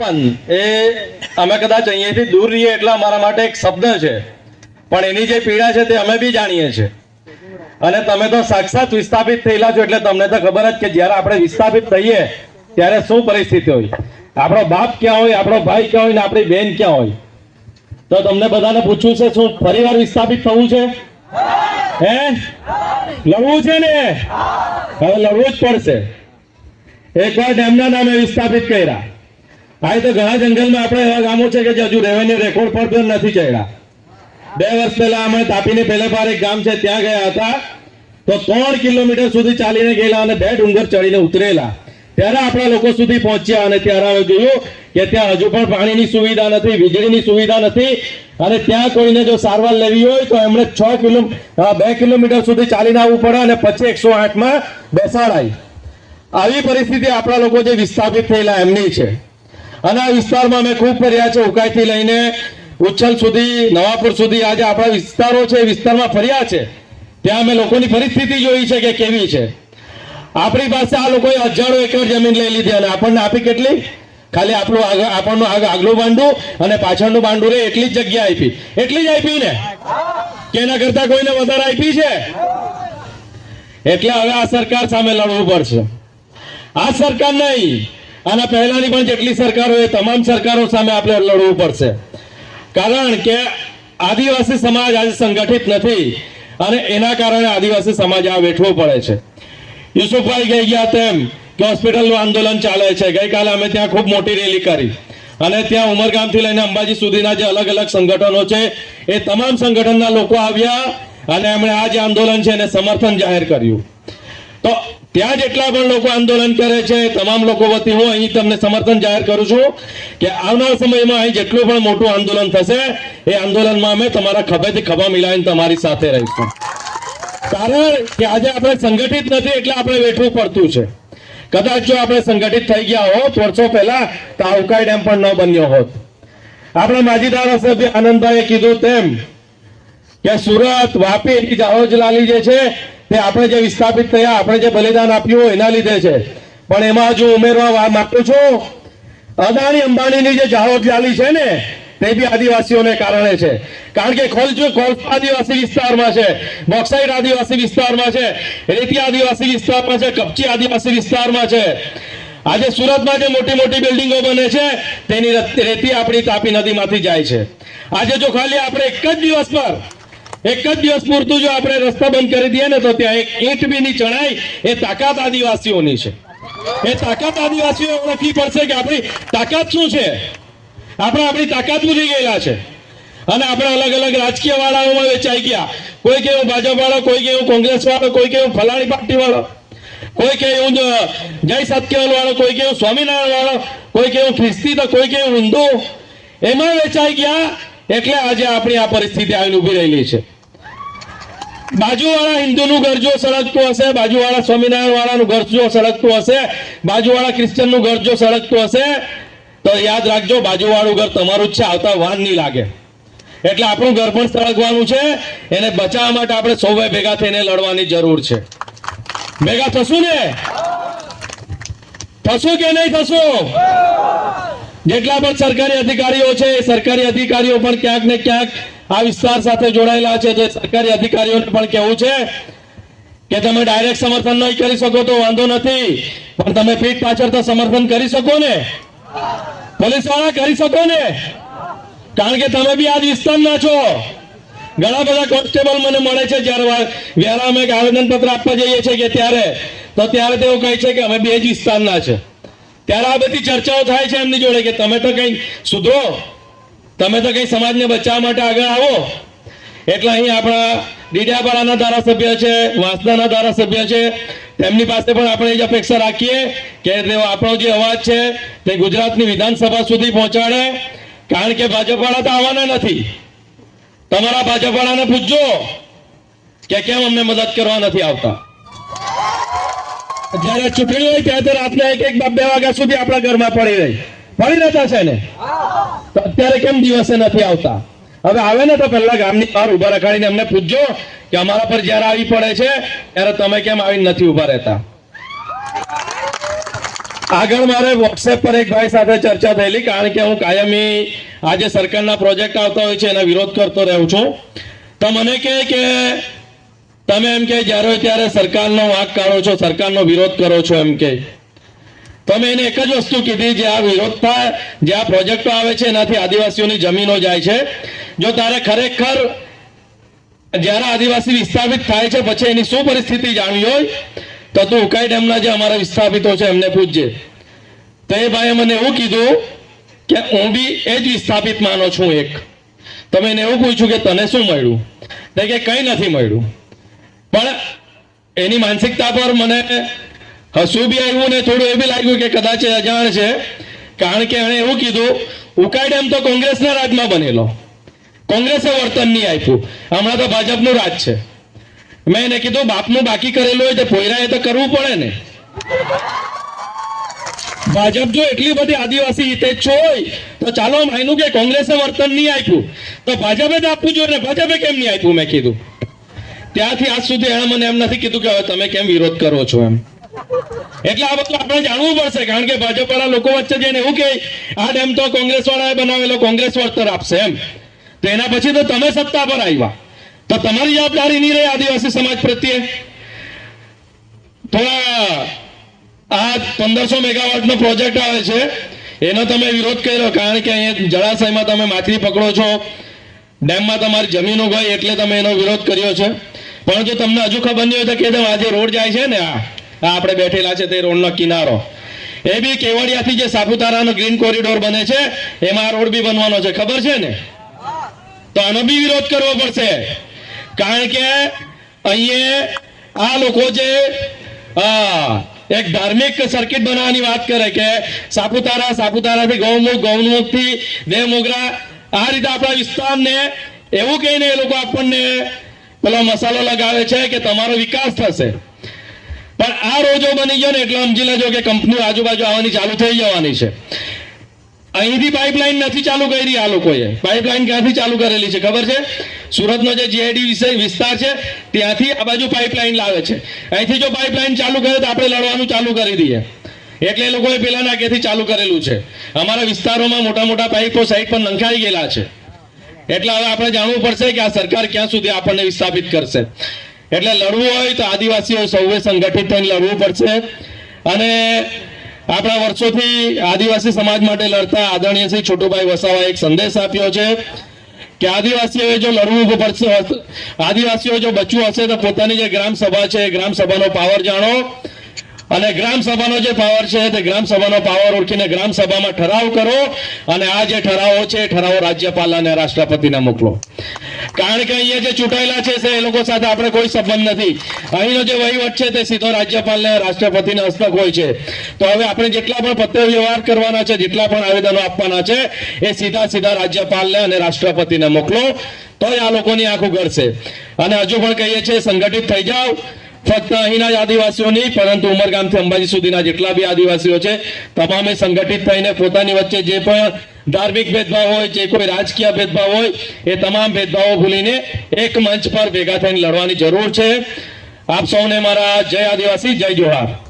એ અમે કદાચ અહીંયાથી દૂર રહીએ એટલે અમારા માટે એક શબ્દ છે. પણ એની જે પીડા છે તે અમે બી જાણીએ છીએ. અને તમે તો સાક્ષાત વિસ્થાપિત થયેલા છો એટલે તમને તો ખબર જ કે જ્યારે આપણે વિસ્થાપિત થઈએ ત્યારે શું પરિસ્થિતિ હોય? આપણો બાપ ક્યાં હોય, આપણો ભાઈ ક્યાં હોય ને આપણી બેન ક્યાં હોય? તો તમને બધાને પૂછવું છે શું ફરીવાર વિસ્થાપિત થવું છે? હે? લડવું છે ને? હવે લડવું જ પડશે. એકવાર ડેમના નામે વિસ્થાપિત કર્યા. આ તો ઘણા જંગલમાં આપણે એવા ગામો છે કે હજુ રેવન્યુ રેકોર્ડ પર પણ નથી ચડ્યા. બે વર્ષ પહેલા અમે તાપીને પહેલે પાર એક ગામ છે, ત્યાં ગયા હતા. તો ત્રણ કિલોમીટર સુધી ચાલીને ગયેલા અને બે ડુંગર ચડીને ઉતરેલા. ત્યારે આપણા લોકો સુધી પહોંચ્યા અને ત્યારે અમે જોયું કે ત્યાં હજુ પણ પાણીની સુવિધા નથી, વીજળીની સુવિધા નથી. અને ત્યાં કોઈને જો સારવાર લેવી હોય, તો એમણે છ કિલો બે કિલોમીટર સુધી ચાલીને આવવું પડે અને પછી એકસો આઠમાં બેસાડાય. આવી પરિસ્થિતિ આપણા લોકો જે વિસ્થાપિત થયેલા એમની છે. અને આ વિસ્તારમાં અમે ખૂબ ફર્યા છે ઉકાઈથી લઈને ઉચ્છલ સુધી, નવાપુર સુધી. આજે આપણા વિસ્તારો છે, એ વિસ્તારમાં ફર્યા છે. ત્યાં અમે લોકોની પરિસ્થિતિ જોઈ છે કે કેવી છે. આપણી પાસે આ લોકોએ હજારો એકર જમીન લઈ લીધી અને આપણને આપી કેટલી? ખાલી આપણું આપણનું આગલું બાંડું અને પાછળનું બાંડું રે, એટલી જ જગ્યા આપી. એટલી જ આપી ને? કે એના કરતા કોઈને વધારે આપી છે? એટલે હવે આ સરકાર સામે લડવું પડશે. આ સરકાર નહીં. આના પહેલાની પણ જેટલી સરકારો એ તમામ સરકારો સામે આપણે લડવું પડશે. કારણ કે આદિવાસી સમાજ આજે સંગઠિત નથી અને એના કારણે આદિવાસી સમાજ આ વેઠવો પડે છે. યુસુફભાઈ કહી ગયા તેમ કે હોસ્પિટલનું આંદોલન ચાલે છે. ગઈકાલે અમે ત્યાં ખૂબ મોટી રેલી કરી. અને ત્યાં ઉમરગામથી લઈને અંબાજી સુધીના જે અલગ અલગ સંગઠનો છે એ તમામ સંગઠનના લોકો આવ્યા અને એમણે આ જે આંદોલન છે એને સમર્થન જાહેર કર્યું. તો ત્યાં જેટલા પણ લોકો આંદોલન કરે છે, તમામ લોકો વતી હું અહીં તમને સમર્થન જાહેર કરું છું કે આવનાર સમયમાં અહીં જેટલું પણ મોટું આંદોલન થશે, એ આંદોલનમાં અમે તમારા ખભેથી ખભા મિલાવીને તમારી સાથે રહીશું. કારણ કે આજે આપણે સંગઠિત નથી એટલે આપણે વેઠવું પડતું છે. કદાચ જો આપણે સંગઠિત થઈ ગયા હોત, વર્ષો પહેલા તો આવકાઈ ડેમ પણ ન બન્યો હોત. આપણા માજી ધારાસભ્ય આનંદભાઈએ કીધું તેમ કે સુરત, વાપી એની જાહોજ લાલી જે છે તે આપણે જે વિસ્થાપિત થયા, આપણે જે બલિદાન આપ્યું એના લીધે છે. પણ એમાં હજુ ઉમેરવા માંગુ છું, અદાણી અંબાણીની જે જાહોજ લાલી છે ને, તે બી આદિવાસીઓને કારણે છે. કારણ કે ખોલજો કોલ્સ આદિવાસી વિસ્તારમાં છે બોક્સાઇટ આદિવાસી વિસ્તારમાં છે, રેતી આદિવાસી વિસ્તારમાં છે, કપચી આદિવાસી વિસ્તારમાં છે. આજે સુરતમાં જે મોટી મોટી બિલ્ડિંગો બને છે, તેની રેતી આપણી તાપી નદીમાંથી જાય છે. આજે જો ખાલી આપણે એક જ દિવસ પર એક જ દિવસ પૂરતું જો આપણે રસ્તા બંધ કરી દઈએ ને તો ત્યાં એક ઈંટ બી નહીં ચણાય, એ તાકાત આદિવાસીઓની છે. એ તાકાત આદિવાસીઓ ઓળખવી પડશે કે આપણી તાકાત શું છે? આપણે આપણી તાકાત ભૂલી ગયેલા છે. અને આપણે અલગ અલગ રાજકીય વાળાઓમાં વેચાઈ ગયા. કોઈ કેવું ભાજપ વાળો કોઈ કેવું કોંગ્રેસ વાળો કોઈ કેવું ફલાણી પાર્ટી વાળો કોઈ કેવું જય સત્યવાલ વાળો કોઈ કેવું સ્વામિનારાયણ વાળો કોઈ કેવું ખ્રિસ્તી તો કોઈ કેવું હિન્દુ, એમાં વેચાઈ ગયા, એટલે આજે આપણી આ પરિસ્થિતિ આવીને ઊભી રહેલી છે. બાજુવાળા હિન્દુનું ઘર જો સળગતું હશે, બાજુવાળા સ્વામિનારાયણ વાળાનું ઘર જો સળગતું હશે, બાજુવાળા ક્રિશ્ચનનું ઘર જો સળગતું હશે, તો યાદ રાખજો, બાજુવાળું ઘર તમારું જ છે, આવતા વાન નહીં લાગે. એટલે આપણું ઘર પણ સળગવાનું છે, એને બચાવવા માટે આપણે સૌએ ભેગા થઈને લડવાની જરૂર છે. ભેગા થશું ને? થશું કે નહીં થશું? જેટલા પણ સરકારી અધિકારીઓ છે સરકારી અધિકારીઓ પણ ક્યાંક ને ક્યાંક આ વિસ્તાર સાથે જોડાયેલા છે જે સરકારી અધિકારીઓને પણ કહેવું છે કે તમે ડાયરેક્ટ સમર્થન નહીં કરી શકો તો વાંધો નથી, પણ તમે પીઠ પાછળ તો સમર્થન કરી શકો ને? પોલીસવાળા કરી શકો ને? કારણ કે તમે બી આ જ વિસ્તારના છો. ઘણા બધા કોન્સ્ટેબલ મને મળે છે જ્યારે વ્યારા અમે આવેદન પત્ર આપવા જઈએ છીએ કે ત્યારે, તો ત્યારે તેઓ કહે છે કે અમે બે જ વિસ્તારના છે. ત્યારે આ બધી ચર્ચાઓ થાય છે એમની જોડે કે તમે તો કઈ સુધરો? તમે તો કઈ સમાજને બચાવવા માટે આગળ આવો. એટલે અહીં આપણા ડીડિયાપાડાના ધારાસભ્ય છે, વાંસદાના ધારાસભ્ય છે, તેમની પાસે પણ આપણે જ અપેક્ષા રાખીએ કે તેઓ આપણો જે અવાજ છે તે ગુજરાતની વિધાનસભા સુધી પહોંચાડે. કારણ કે ભાજપવાળા તો આવવાના નથી. તમારા ભાજપવાળાને પૂછજો કે કેમ અમને મદદ કરવા નથી આવતા. જ્યારે ચૂંટણી હોય ત્યારે રાતના એક એક બે વાગ્યા સુધી આપણા ઘરમાં પડી રહી. પડી રહેતા છે ને? તો અત્યારે કેમ દિવસે નથી આવતા? હવે આવે ને તો પહેલા ગામની બહાર ઊભા રખાડીને અમને પૂછજો કે અમારા પર જ્યારે આવી પડે છે, ત્યારે તમે કેમ આવીને નથી ઊભા રહેતા? આગળ મારે વોટ્સએપ પર એક ભાઈ સાથે ચર્ચા થયેલી, કારણ કે હું કાયમી આજે સરકારના પ્રોજેક્ટ આવતા હોય છે, એના વિરોધ કરતો રહું છું. તો મને કહે કે તમે એમ કે જ્યારે ત્યારે સરકારનો વાંક કાઢો છો, સરકારનો વિરોધ કરો છો, એમ કે તમે એને એક જ વસ્તુ કીધી જે આ વિરોધ થાય, જે આ પ્રોજેક્ટો આવે છે, એનાથી આદિવાસીઓની જમીનો જાય છે. જો તારે ખરેખર જ્યારે આદિવાસી વિસ્થાપિત થાય છે, પછી એની શું પરિસ્થિતિ જાણવી હોય, તો તું ઉકાઈ ડેમના જે અમારા વિસ્થાપિતો છે, એમને પૂછજે. તો એ ભાઈએ મને એવું કીધું કે હું બી એ જ વિસ્થાપિત માનો છું એક. તમે એને એવું પૂછ્યું કે તને શું મળ્યું? તો કે કંઈ નથી મળ્યું. પણ એની માનસિકતા પર મને હસવું બી આવ્યું ને થોડું એ બી લાગ્યું કે કદાચ અજાણ છે. કારણ કે એણે એવું કીધું, ઉકાઈ ડેમ તો કોંગ્રેસના રાજમાં બનેલો. કોંગ્રેસે વર્તન નહીં આપ્યું. હમણાં તો ભાજપનું રાજ છે. મેં એને કીધું, બાપનું બાકી કરેલું હોય તો પોયરાએ તો કરવું પડે ને. ભાજપ જો એટલી બધી આદિવાસી હિતેચ્છુ હોય, તો ચાલો માન્યું કે કોંગ્રેસે વર્તન નહીં આપ્યું. તો ભાજપે જ આપવું જોઈએ ને. ભાજપે કેમ નહીં આપ્યું, મેં કીધું. ત્યાંથી આજ સુધી એણે મને એમ નથી કીધું કે હવે તમે કેમ વિરોધ કરો છો એમ. એટલે આ બધું આપણે જાણવું પડશે, કારણ કે ભાજપ વાળા લોકો વચ્ચે જઈને એવું કે, આ ડેમ તો કોંગ્રેસ વાળાએ બનાવેલો કોંગ્રેસ વળતર આપશે એમ. તો એના પછી તો તમે સત્તા પર આવ્યા. તો તમારી જવાબદારી નહીં રહી આદિવાસી સમાજ પ્રત્યે. થોડા આ પંદરસો મેગાવાટનો પ્રોજેક્ટ આવે છે, એનો તમે વિરોધ કર્યો, કારણ કે અહીંયા જળાશયમાં તમે માછલી પકડો છો, ડેમમાં તમારી જમીનો ગઈ એટલે તમે એનો વિરોધ કર્યો છે. પણ જો તમને હજુ ખબર નહીં હોય તો કે આજે રોડ જાય છે ને આ. આપણે બેઠેલા છે તે રોડનો કિનારો. એ બી કેવડિયાથી જે સાપુતારાનો ગ્રીન કોરિડોર બને છે, એમાં રોડ બી બનવાનો છે. ખબર છે ને? તો આનો બી વિરોધ કરવો પડશે. કારણ કે અહીંયા આ લોકો જે એક ધાર્મિક સર્કિટ બનાવવાની વાત કરે કે સાપુતારા, સાપુતારાથી ગૌમુખ, ગૌમુખથી દેવમોગરા આ રીતે આપણા વિસ્તારને એવું કહીને એ લોકો આપણને પેલો મસાલો લગાવે છે કે તમારો વિકાસ થશે. પણ આ રોજો બની ગયો ને એટલે સમજી લેજો કે કંપનીઓ આજુબાજુ આવવાની ચાલુ થઈ જવાની છે. અહીંથી પાઇપલાઇન નથી ચાલુ કરી આ લોકોએ. પાઇપલાઇન ક્યાંથી ચાલુ કરેલી છે ખબર છે? સુરતનો જે જીઆઈડી વિષય વિસ્તાર છે, ત્યાંથી આ બાજુ પાઇપલાઇન લાવે છે. અહીંથી જો પાઇપલાઇન ચાલુ કરે તો આપણે લડવાનું ચાલુ કરી દઈએ. એટલે એ લોકોએ પેલા નાકેથી ચાલુ કરેલું છે. અમારા વિસ્તારોમાં મોટા મોટા પાઇપો સાઈડ પર નંખાઈ ગયેલા છે. એટલે હવે આપણે જાણવું પડશે કે આ સરકાર ક્યાં સુધી આપણને વિસ્થાપિત કરશે. એટલે લડવું હોય તો આદિવાસીઓ સૌએ સંગઠિત થઈને લડવું પડશે. અને આપણા વર્ષોથી આદિવાસી સમાજ માટે લડતા આદરણીય શ્રી છોટુભાઈ વસાવાએ એક સંદેશ આપ્યો છે કે આદિવાસીઓએ જો લડવું પડશે, આદિવાસીઓ જો બચવું હશે તો પોતાની જે ગ્રામ સભા છે ગ્રામ સભાનો પાવર જાણો. અને ગ્રામ સભાનો જે પાવર છે તે ગ્રામ સભાનો પાવર ઓળખીને ગ્રામ સભામાં ઠરાવ કરો અને આ જે ઠરાવો છે ઠરાવો રાજ્યપાલ અને રાષ્ટ્રપતિને મોકલો. કારણ કે અહીંયા જે ચૂંટાયેલા છે એ લોકો સાથે આપણે કોઈ સંબંધ નથી. અહીંનો જે વહીવટ છે તે સીધો રાજ્યપાલને રાષ્ટ્રપતિને હસ્તક હોય છે. તો હવે આપણે જેટલા પણ પત્ર વ્યવહાર કરવાના છે, જેટલા પણ આવેદનો આપવાના છે, એ સીધા સીધા રાજ્યપાલને અને રાષ્ટ્રપતિને મોકલો. તો આ લોકોની આંખો ગળશે અને હજુ પણ કહીએ છીએ, સંગઠિત થઈ જાઓ. ફક્ત અહીંના જ આદિવાસીઓ નહીં, પરંતુ ઉમરગામથી અંબાજી સુધીના જેટલા બી આદિવાસીઓ છે, તમામે સંગઠિત થઈને પોતાની વચ્ચે જે પણ ધાર્મિક ભેદભાવ હોય, જે કોઈ રાજકીય ભેદભાવ હોય, એ તમામ ભેદભાવો ભૂલીને એક મંચ પર ભેગા થઈને લડવાની જરૂર છે. આપ સૌને મારા જય આદિવાસી, જય જોહાર.